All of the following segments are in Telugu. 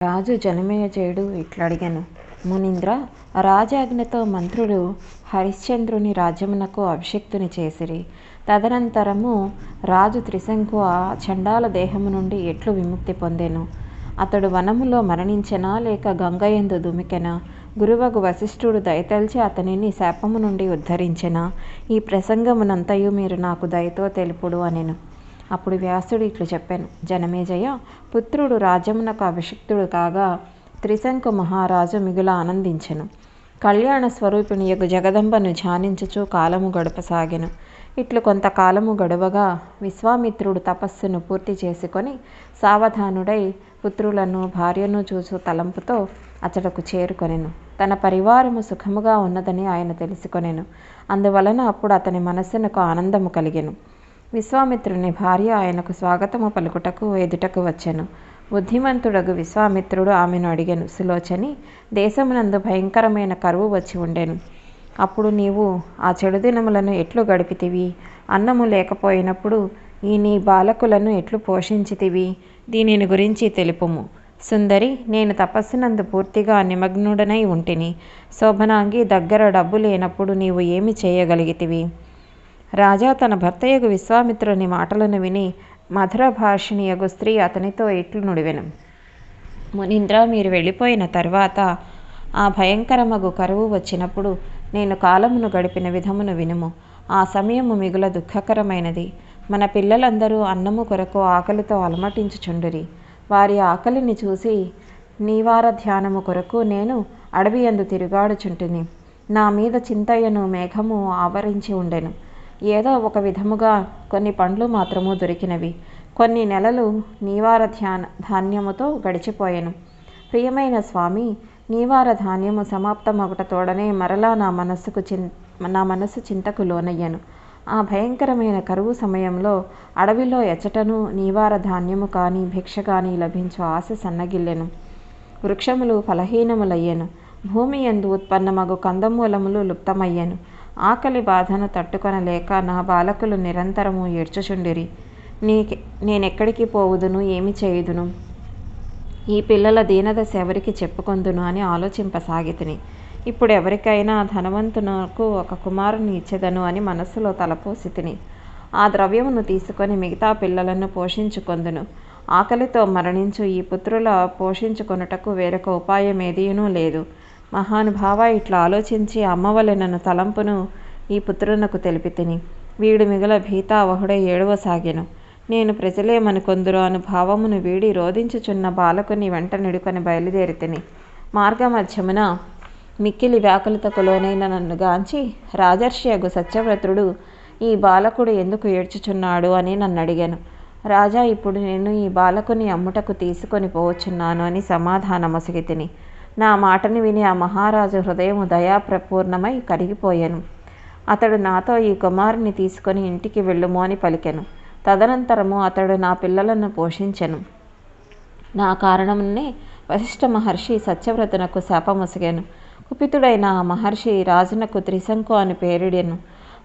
రాజు జనమేజయుడు ఇట్లడిగెను. మునీంద్ర రాజాజ్ఞతో మంత్రులు హరిశ్చంద్రుని రాజ్యమునకు అభిషిక్తుని చేసిరి. తదనంతరము రాజు త్రిశంకు ఆ చండాల దేహము నుండి ఎట్లు విముక్తి పొందెను? అతడు వనములో మరణించెనా? లేక గంగయందు దుమికెనా? గురువగు వశిష్ఠుడు దయతలిచి అతనిని శాపము నుండి ఉద్ధరించెనా? ఈ ప్రసంగమునంతయు మీరు నాకు దయతో తెలుపుడు అనెను. అప్పుడు వ్యాసుడు ఇట్లు చెప్పాను. జనమేజయ పుత్రుడు రాజ్యమునకు అభిషిక్తుడు కాగా త్రిశంకు మహారాజు మిగుల ఆనందించెను. కళ్యాణ స్వరూపిణియగు జగదంబను ధ్యానించుచు కాలము గడపసాగెను. ఇట్లు కొంతకాలము గడువగా విశ్వామిత్రుడు తపస్సును పూర్తి చేసుకొని సావధానుడై పుత్రులను భార్యను చూచు తలంపుతో అతడకు చేరుకొనెను. తన పరివారము సుఖముగా ఉన్నదని ఆయన తెలుసుకొనెను. అందువలన అప్పుడు అతని మనస్సునకు ఆనందము కలిగెను. విశ్వామిత్రుని భార్య ఆయనకు స్వాగతము పలుకుటకు ఎదుటకు వచ్చెను. బుద్ధిమంతుడగు విశ్వామిత్రుడు ఆమెను అడిగెను సులోచని దేశమునందు భయంకరమైన కరువు వచ్చి ఉండెను. అప్పుడు నీవు ఆ చెడు దినములను ఎట్లు గడిపితివి? అన్నము లేకపోయినప్పుడు ఈ నీ బాలకులను ఎట్లు పోషించితివి? దీనిని గురించి తెలుపుము. సుందరి నేను తపస్సునందు పూర్తిగా నిమగ్నుడనై ఉంటిని. శోభనాంగి దగ్గర డబ్బు లేనప్పుడు నీవు ఏమి చేయగలిగితివి? రాజా తన భర్తయగు విశ్వామిత్రుని మాటలను విని మధుర భాషిణియగు స్త్రీ అతనితో ఇట్లు నుడివెను. మునీంద్ర మీరు వెళ్ళిపోయిన తర్వాత ఆ భయంకరమగు కరువు వచ్చినప్పుడు నేను కాలమును గడిపిన విధమును వినుము. ఆ సమయము మిగుల దుఃఖకరమైనది. మన పిల్లలందరూ అన్నము కొరకు ఆకలితో అలమటించుచుండురి. వారి ఆకలిని చూసి నీవార ధ్యానము కొరకు నేను అడవి అందు తిరుగాడుచుంటిని. నా మీద చింతయ్యను మేఘము ఆవరించి ఉండెను. ఏదో ఒక విధముగా కొన్ని పండ్లు మాత్రము దొరికినవి. కొన్ని నెలలు నీవార ధ్యాన ధాన్యముతో గడిచిపోయెను. ప్రియమైన స్వామి నీవార ధాన్యము సమాప్తమగుట తోడనే మరలా నా మనస్సుకు చిన్ నా మనస్సు చింతకు లోనయ్యను. ఆ భయంకరమైన కరువు సమయంలో అడవిలో ఎచ్చటను నీవార ధాన్యము కానీ భిక్ష కానీ లభించు ఆశ సన్నగిల్లెను. వృక్షములు ఫలహీనములయ్యాను. భూమి ఎందు ఉత్పన్నమగు కందమూలములు లుప్తమయ్యెను. ఆకలి బాధను తట్టుకొనలేక నా బాలకులు నిరంతరము ఏడ్చుచుండిరి. నీకే నేనెక్కడికి పోవుదును? ఏమి చేయుదును? ఈ పిల్లల దీనదశ ఎవరికి చెప్పుకొందును అని ఆలోచింపసాగితిని. ఇప్పుడు ఎవరికైనా ధనవంతునకు ఒక కుమారుని ఇచ్చేదను అని మనస్సులో తలపోసితిని. ఆ ద్రవ్యమును తీసుకొని మిగతా పిల్లలను పోషించుకొందును. ఆకలితో మరణించు ఈ పుత్రుల పోషించుకొనుటకు వేరొక ఉపాయం ఏదీనూ లేదు. మహానుభావ ఇట్లా ఆలోచించి అమ్మవలెనను తలంపును ఈ పుత్రునకు తెలిపి తిని. వీడు మిగుల భీతావహుడై ఏడవసాగెను నేను ప్రజలేమనుకొందురు అను భావమును వీడి రోధించుచున్న బాలకుని వెంట నిడుకొని బయలుదేరి తిని. మార్గమధ్యమున మిక్కిలి వ్యాకులతకు లోనైన నన్ను గాంచి రాజర్షి అగు సత్యవ్రతుడు ఈ బాలకుడు ఎందుకు ఏడ్చుచున్నాడు? అని నన్ను అడిగాను రాజా ఇప్పుడు నేను ఈ బాలకుని అమ్ముటకు తీసుకొని పోవచ్చున్నాను అని సమాధానమొసగి తిని. నా మాటని విని ఆ మహారాజు హృదయము దయాప్రపూర్ణమై కరిగిపోయాను. అతడు నాతో ఈ కుమారుని తీసుకొని ఇంటికి వెళ్ళుము అని పలికెను. తదనంతరము అతడు నా పిల్లలను పోషించెను. నా కారణమునే వశిష్ఠ మహర్షి సత్యవ్రతనకు శాపమొసగాను. కుపితుడైన ఆ మహర్షి రాజునకు త్రిశంకు అని పేరిడెను.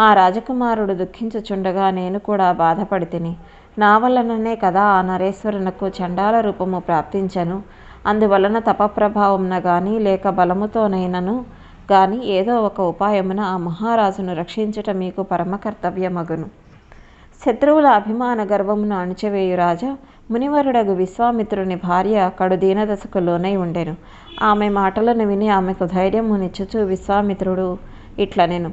ఆ రాజకుమారుడు దుఃఖించుచుండగా నేను కూడా బాధపడి తిని నా వలననే కదా ఆ నరేశ్వరునకు చండాల రూపము ప్రాప్తించను. అందువలన తపప్రభావంన గాని లేక బలముతోనైనను గాని ఏదో ఒక ఉపాయమున ఆ మహారాజును రక్షించుట మీకు పరమ కర్తవ్యమగును శత్రువుల అభిమాన గర్వమును అణిచివేయు రాజా మునివరుడగు విశ్వామిత్రుని భార్య కడు దీనదశకు లోనై ఉండెను. ఆమె మాటలను విని ఆమెకు ధైర్యమునిచ్చుచు విశ్వామిత్రుడు ఇట్లనెను.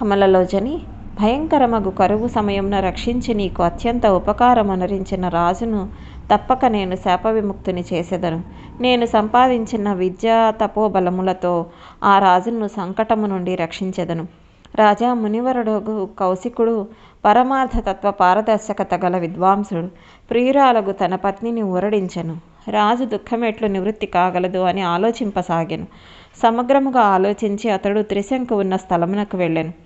కమలలోచని భయంకరమగు కరువు సమయమున రక్షించి నీకు అత్యంత ఉపకారమనరించిన రాజును తప్పక నేను శాప విముక్తుని చేసెదను. నేను సంపాదించిన విద్యా తపోబలములతో ఆ రాజును సంకటము నుండి రక్షించెదను. రాజా మునివరుడు కౌశికుడు పరమార్థతత్వ పారదర్శకత గల విద్వాంసుడు ప్రియురాలగు తన పత్నిని ఊరడించెను. రాజు దుఃఖమెట్లు నివృత్తి కాగలదు అని ఆలోచింపసాగాను. సమగ్రముగా ఆలోచించి అతడు త్రిశంకు ఉన్న స్థలమునకు వెళ్ళాను.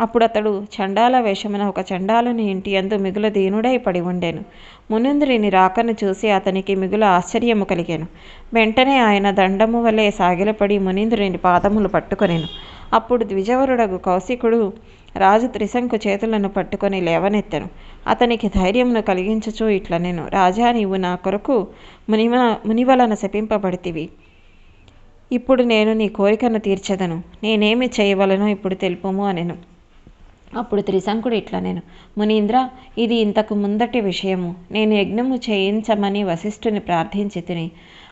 అప్పుడు అతడు చండాల వేషమున ఒక చండాలుని ఇంటి అందు మిగుల దీనుడై పడి ఉండెను. మునింద్రుని రాకను చూసి అతనికి మిగుల ఆశ్చర్యము కలిగాను. వెంటనే ఆయన దండము వలె సాగిలపడి మునీంద్రుని పాదములు పట్టుకొనెను. అప్పుడు ద్విజవరుడగు కౌశికుడు రాజు త్రిశంకు చేతులను పట్టుకొని లేవనెత్తాను. అతనికి ధైర్యమును కలిగించుచు ఇట్లా నేను రాజా నీవు నా కొరకు మునివ మునివలన శపింపబడితివి. ఇప్పుడు నేను నీ కోరికను తీర్చదను. నేనేమి చేయవలనో ఇప్పుడు తెలుపుము అనెను. అప్పుడు త్రిశంకుడు ఇట్లా నేను మునీంద్ర ఇది ఇంతకు ముందటి విషయము. నేను యజ్ఞము చేయించమని వశిష్ఠుని ప్రార్థించి తిని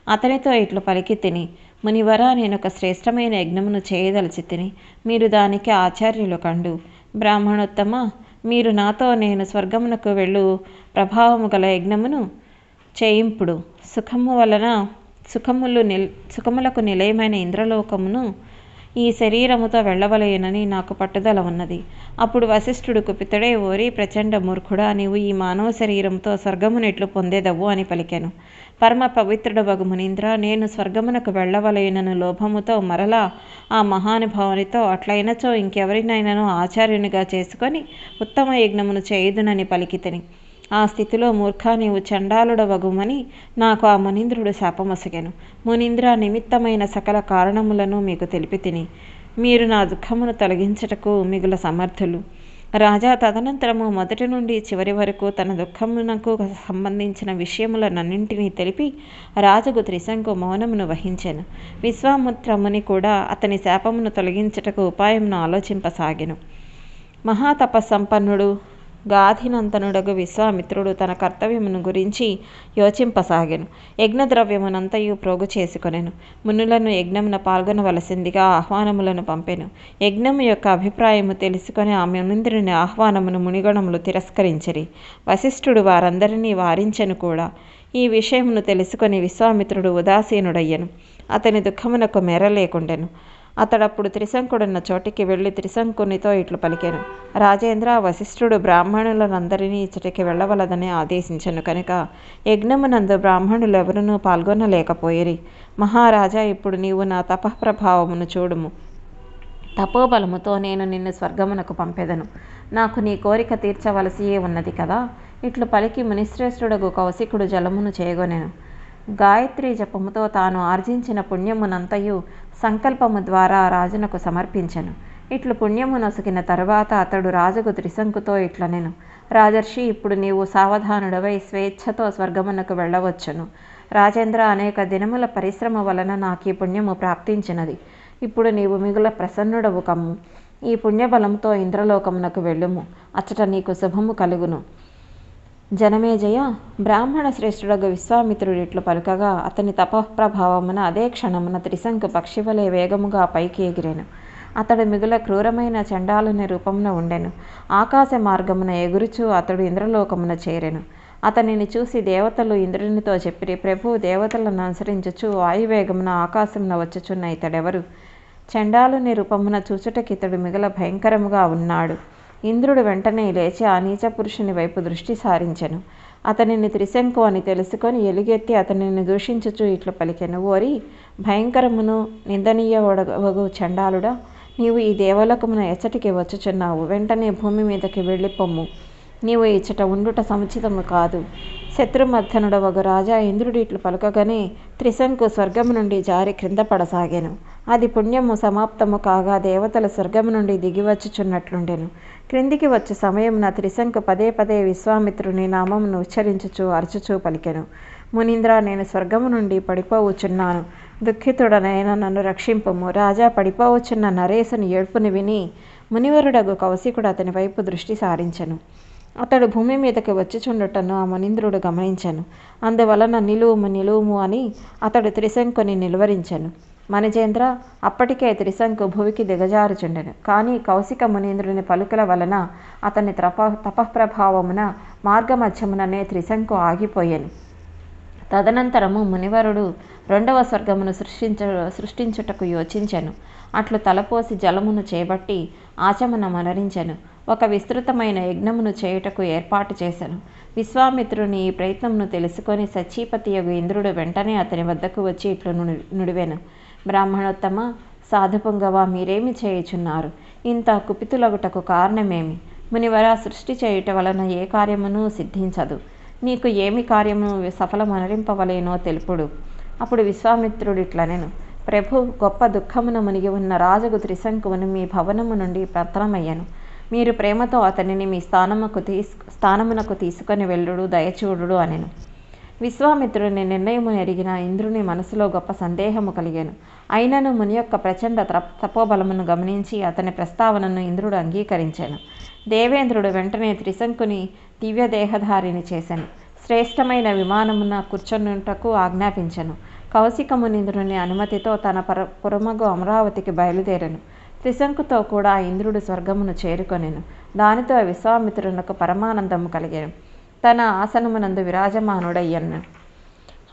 అతనితో ఇట్లు పలికి తిని మునివర నేను ఒక శ్రేష్టమైన యజ్ఞమును చేయదలిచి తిని మీరు దానికి ఆచార్యులు కండు. బ్రాహ్మణోత్తమ మీరు నాతో నేను స్వర్గమునకు వెళ్ళు ప్రభావము గల యజ్ఞమును చేయింపుడు. సుఖము వలన సుఖములు నిల్ సుఖములకు నిలయమైన ఇంద్రలోకమును ఈ శరీరముతో వెళ్ళవలయనని నాకు పట్టుదల ఉన్నది. అప్పుడు వశిష్ఠుడు కుపితుడే ఓరి ప్రచండ మూర్ఖుడా నీవు ఈ మానవ శరీరంతో స్వర్గమునెట్లు పొందేదవు అని పలికాను. పరమ పవిత్రుడు వగు మునీంద్ర నేను స్వర్గమునకు వెళ్ళవలయనను లోభముతో మరలా ఆ మహానుభావునితో అట్లయినచో ఇంకెవరినైనాను ఆచార్యునిగా చేసుకొని ఉత్తమ యజ్ఞమును చేయుదునని పలికితని. ఆ స్థితిలో మూర్ఖ నీవు చండాలుడవగుమని నాకు ఆ మునీంద్రుడు శాపమొసగాను. మునీంద్ర నిమిత్తమైన సకల కారణములను మీకు తెలిపి తిని మీరు నా దుఃఖమును తొలగించటకు మిగుల సమర్థులు. రాజా తదనంతరము మొదటి నుండి చివరి వరకు తన దుఃఖమునకు సంబంధించిన విషయములనన్నింటినీ తెలిపి రాజుకు త్రిశంకు మౌనమును వహించాను. విశ్వామిత్రముని కూడా అతని శాపమును తొలగించటకు ఉపాయమును ఆలోచింపసాగెను. మహాతపస్సంపన్నుడు గాధినంతనుడగు విశ్వామిత్రుడు తన కర్తవ్యమును గురించి యోచింపసాగాను. యజ్ఞద్రవ్యమునంతయు ప్రోగు చేసుకొనెను. మునులను యజ్ఞమున పాల్గొనవలసిందిగా ఆహ్వానములను పంపెను. యజ్ఞము యొక్క అభిప్రాయము తెలుసుకొని ఆ మునింద్రుని ఆహ్వానమును మునిగణములు తిరస్కరించిరి. వశిష్ఠుడు వారందరినీ వారించెను కూడా. ఈ విషయమును తెలుసుకొని విశ్వామిత్రుడు ఉదాసీనుడయ్యను. అతని దుఃఖమునకు మేర లేకుండెను. అతడప్పుడు త్రిశంకుడున్న చోటికి వెళ్ళి త్రిశంకునితో ఇట్లు పలికాను. రాజేంద్ర వశిష్ఠుడు బ్రాహ్మణులనందరినీ ఇచ్చటికి వెళ్ళవలదని ఆదేశించను కనుక యజ్ఞమునందు బ్రాహ్మణులు ఎవరునూ పాల్గొనలేకపోయిరి. మహారాజా ఇప్పుడు నీవు నా తపఃప్రభావమును చూడుము. తపోబలముతో నేను నిన్ను స్వర్గమునకు పంపెదను. నాకు నీ కోరిక తీర్చవలసియే ఉన్నది కదా? ఇట్లు పలికి మునిశ్రేష్ఠుడగు కౌశికుడు జలమును చేయగొనెను గాయత్రి జపముతో తాను ఆర్జించిన పుణ్యమునంతయు సంకల్పము ద్వారా రాజునకు సమర్పించెను. ఇట్లు పుణ్యము నొసగిన తరువాత అతడు రాజుకు త్రిశంకుతో ఇట్లనెను. రాజర్షి ఇప్పుడు నీవు సావధానుడవై స్వేచ్ఛతో స్వర్గమునకు వెళ్ళవచ్చును. రాజేంద్ర అనేక దినముల పరిశ్రమ వలన నాకు ఈ పుణ్యము ప్రాప్తించినది. ఇప్పుడు నీవు మిగుల ప్రసన్నుడవు కమ్ము. ఈ పుణ్యబలంతో ఇంద్రలోకమునకు వెళ్ళుము. అచ్చట నీకు శుభము కలుగును. జనమేజయ బ్రాహ్మణ శ్రేష్ఠుడగు విశ్వామిత్రుడిట్లు పలుకగా అతని తపఃప్రభావమున అదే క్షణమున త్రిశంకు పక్షివలే వేగముగా పైకి ఎగిరెను. అతడు మిగుల క్రూరమైన చండాలుని రూపమున ఉండెను. ఆకాశ మార్గమున ఎగురుచూ అతడు ఇంద్రలోకమున చేరెను. అతనిని చూసి దేవతలు ఇంద్రునితో చెప్పిరి ప్రభు దేవతలను అనుసరించుచు వాయువేగమున ఆకాశమున వచ్చుచున్న ఇతడెవరు? చండాలుని రూపమున చూచుటకితడు మిగల భయంకరముగా ఉన్నాడు. ఇంద్రుడు వెంటనే లేచి ఆ నీచ పురుషుని వైపు దృష్టి సారించెను. అతనిని త్రిశంకు అని తెలుసుకొని ఎలుగెత్తి అతనిని దూషించుచు ఇట్లు పలికెను. ఓరి భయంకరమును నిందనీయ వగు చండాలుడా నీవు ఈ దేవలోకమున ఎచ్చటికి వచ్చుచున్నావు. వెంటనే భూమి మీదకి వెళ్ళి పొమ్ము. నీవు ఇచ్చట ఉండుట సముచితము కాదు. శత్రుమర్థనుడవగు రాజా ఇంద్రుడు ఇట్లు పలుకగానే త్రిశంకు స్వర్గము నుండి జారి క్రింద పడసాగాను. అది పుణ్యము సమాప్తము కాగా దేవతల స్వర్గము నుండి దిగివచ్చుచున్నట్లుండెను క్రిందికి వచ్చే నా త్రిశంకు పదే పదే విశ్వామిత్రుని నామమును ఉచ్చరించుచు అరచుచూ పలికెను. మునీంద్ర నేను స్వర్గము నుండి పడిపోవచ్చున్నాను దుఃఖితుడనైన నన్ను రక్షింపము. రాజా పడిపోవచ్చున్న నరేశుని ఏడ్పుని విని మునివరుడగు కౌశికుడు అతని వైపు దృష్టి సారించెను. అతడు భూమి మీదకి వచ్చిచుండుటను ఆ మునీంద్రుడు గమనించాను. అందువలన నిలువుము నిలువుము అని అతడు త్రిశంకుని నిలువరించాను. మణిజేంద్ర అప్పటికే త్రిశంకు భూమికి దిగజారుచుండెను. కానీ కౌశిక మునీంద్రుని పలుకుల వలన అతని తప తపఃప్రభావమున మార్గమధ్యముననే త్రిశంకు ఆగిపోయాను. తదనంతరము మునివరుడు రెండవ స్వర్గమును సృష్టించ సృష్టించుటకు యోచించెను. అట్లు తలపోసి జలమును చేపట్టి ఆచమన మనరించెను ఒక విస్తృతమైన యజ్ఞమును చేయుటకు ఏర్పాటు చేశాను విశ్వామిత్రుని ఈ ప్రయత్నమును తెలుసుకొని సచీపతి యొక్క ఇంద్రుడు వెంటనే అతని వద్దకు వచ్చి ఇట్లు నుడివెను. బ్రాహ్మణోత్తమ సాధుపుంగవ మీరేమి చేయుచున్నారు? ఇంత కుపితులగుటకు కారణమేమి? మునివర సృష్టి చేయుట వలన ఏ కార్యమును సిద్ధించదు? నీకు ఏమి కార్యము సఫలమనరింపవలేనో తెలుపుడు అప్పుడు విశ్వామిత్రుడు ఇట్లనెను. ప్రభు గొప్ప దుఃఖమున మునిగి ఉన్న రాజుకు త్రిశంకువును మీ భవనము నుండి పతనమయ్యను. మీరు ప్రేమతో అతనిని మీ స్థానముకు తీసు స్థానమునకు తీసుకొని వెళ్ళుడు దయచూడుడు అనెను. విశ్వామిత్రుని నిర్ణయము ఎరిగిన ఇంద్రుని మనసులో గొప్ప సందేహము కలిగాను. అయినను ముని యొక్క ప్రచండ తపోబలమును గమనించి అతని ప్రస్తావనను ఇంద్రుడు అంగీకరించాను. దేవేంద్రుడు వెంటనే త్రిశంకుని దివ్యదేహధారిని చేశాను శ్రేష్టమైన విమానమున కూర్చొనుటకు ఆజ్ఞాపించను. కౌశిక మునింద్రుని అనుమతితో తన పర పురమగు అమరావతికి బయలుదేరను. త్రిశంకుతో కూడా ఇంద్రుడు స్వర్గమును చేరుకొనెను. దానితో విశ్వామిత్రునకు పరమానందము కలిగాను. తన ఆసనమునందు విరాజమానుడయ్యను.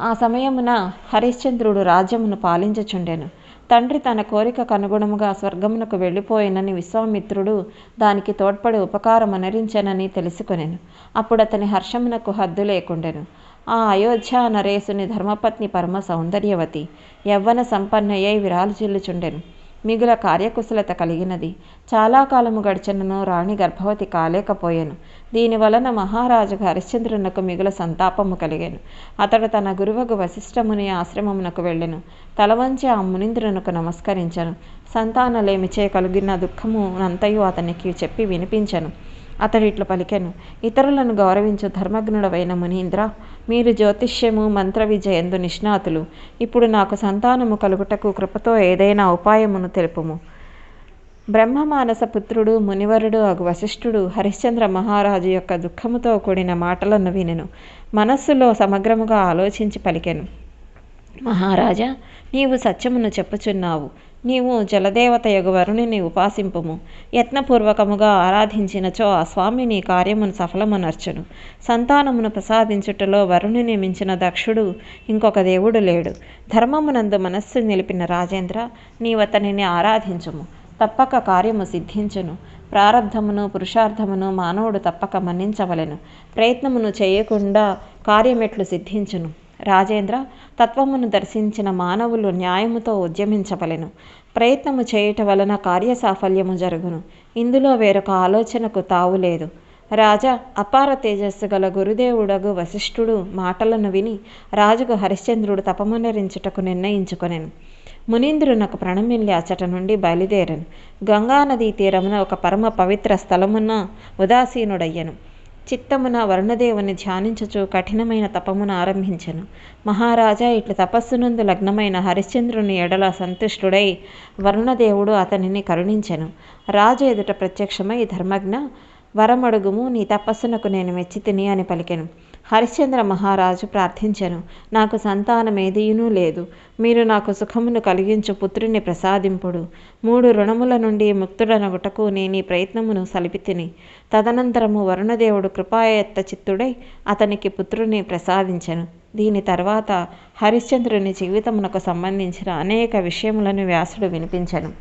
ఆ సమయమున హరిశ్చంద్రుడు రాజ్యమును పాలించుచుండెను. తండ్రి తన కోరికకు అనుగుణముగా స్వర్గమునకు వెళ్ళిపోయినని విశ్వామిత్రుడు దానికి తోడ్పడి ఉపకారమనరించెనని తెలుసుకొనెను. అప్పుడు అతని హర్షమునకు హద్దు లేకుండెను. ఆ అయోధ్య నరేశుని ధర్మపత్ని పరమ సౌందర్యవతి యవ్వన సంపన్నయ్యై విరాలుచిల్లుచుండెను మిగుల కార్యకుశలత కలిగినది. చాలా కాలము గడిచినను రాణి గర్భవతి కాలేకపోయాను. దీని వలన మహారాజుకు హరిశ్చంద్రునకు మిగుల సంతాపము కలిగాను. అతడు తన గురువకు వశిష్ఠముని ఆశ్రమమునకు వెళ్ళెను. తలవంచి ఆ మునింద్రునకు నమస్కరించను. సంతానలేమిచే కలిగిన దుఃఖము అంతయు అతనికి చెప్పి వినిపించను. అతడిట్లు పలికెను. ఇతరులను గౌరవించు ధర్మజ్ఞుడవైన మునీంద్ర మీరు జ్యోతిష్యము మంత్ర విజయందు నిష్ణాతులు. ఇప్పుడు నాకు సంతానము కలుగుటకు కృపతో ఏదైనా ఉపాయమును తెలుపుము. బ్రహ్మమానస పుత్రుడు మునివరుడు అగు వశిష్ఠుడు హరిశ్చంద్ర మహారాజు యొక్క దుఃఖముతో కూడిన మాటలను వినెను. మనస్సులో సమగ్రముగా ఆలోచించి పలికెను. మహారాజా నీవు సత్యమును చెప్పుచున్నావు. నీవు జలదేవతయగు వరుణిని ఉపాసింపుము. యత్నపూర్వకముగా ఆరాధించినచో ఆ స్వామి నీ కార్యమును సఫలమునర్చును. సంతానమును ప్రసాదించుటలో వరుణిని మించిన దక్షుడు ఇంకొక దేవుడు లేడు. ధర్మమునందు మనస్సు నిలిపిన రాజేంద్ర నీవతనిని ఆరాధించుము. తప్పక కార్యము సిద్ధించును. ప్రారంధమును పురుషార్థమును మానవుడు తప్పక మన్నించవలెను. ప్రయత్నమును చేయకుండా కార్యమెట్లు సిద్ధించును. రాజేంద్ర తత్వమును దర్శించిన మానవులు న్యాయముతో ఉద్యమించవలెను ప్రయత్నము చేయుట వలన కార్యసాఫల్యము జరుగును. ఇందులో వేరొక ఆలోచనకు తావులేదు రాజా అపార తేజస్సు గల గురుదేవుడగు వశిష్ఠుడు మాటలను విని రాజుకు హరిశ్చంద్రుడు తపమునరించుటకు నిర్ణయించుకొనెను. మునీంద్రునకు ప్రణమిల్లి అచ్చట నుండి బయలుదేరను. గంగానదీ తీరమున ఒక పరమ పవిత్ర స్థలమున ఉదాసీనుడయ్యను. చిత్తమున వరుణదేవుని ధ్యానించుచు కఠినమైన తపమును ఆరంభించెను. మహారాజా ఇట్లు తపస్సునందు లగ్నమైన హరిశ్చంద్రుని ఎడల సంతుష్టుడై వరుణదేవుడు అతనిని కరుణించెను. రాజు ఎదుట ప్రత్యక్షమై ధర్మజ్ఞ వరమడుగుము నీ తపస్సునకు నేను మెచ్చితిని అని పలికెను. హరిశ్చంద్ర మహారాజు ప్రార్థించెను. నాకు సంతానమేదీనూ లేదు. మీరు నాకు సుఖమును కలిగించు పుత్రుని ప్రసాదింపుడు. మూడు రుణముల నుండి ముక్తుడనగుటకు నేను ఈ ప్రయత్నమును సలిపితిని. తదనంతరము వరుణదేవుడు కృపాయత్త చిత్తుడై అతనికి పుత్రుని ప్రసాదించెను. దీని తర్వాత హరిశ్చంద్రుని జీవితమునకు సంబంధించిన అనేక విషయములను వ్యాసుడు వినిపించెను.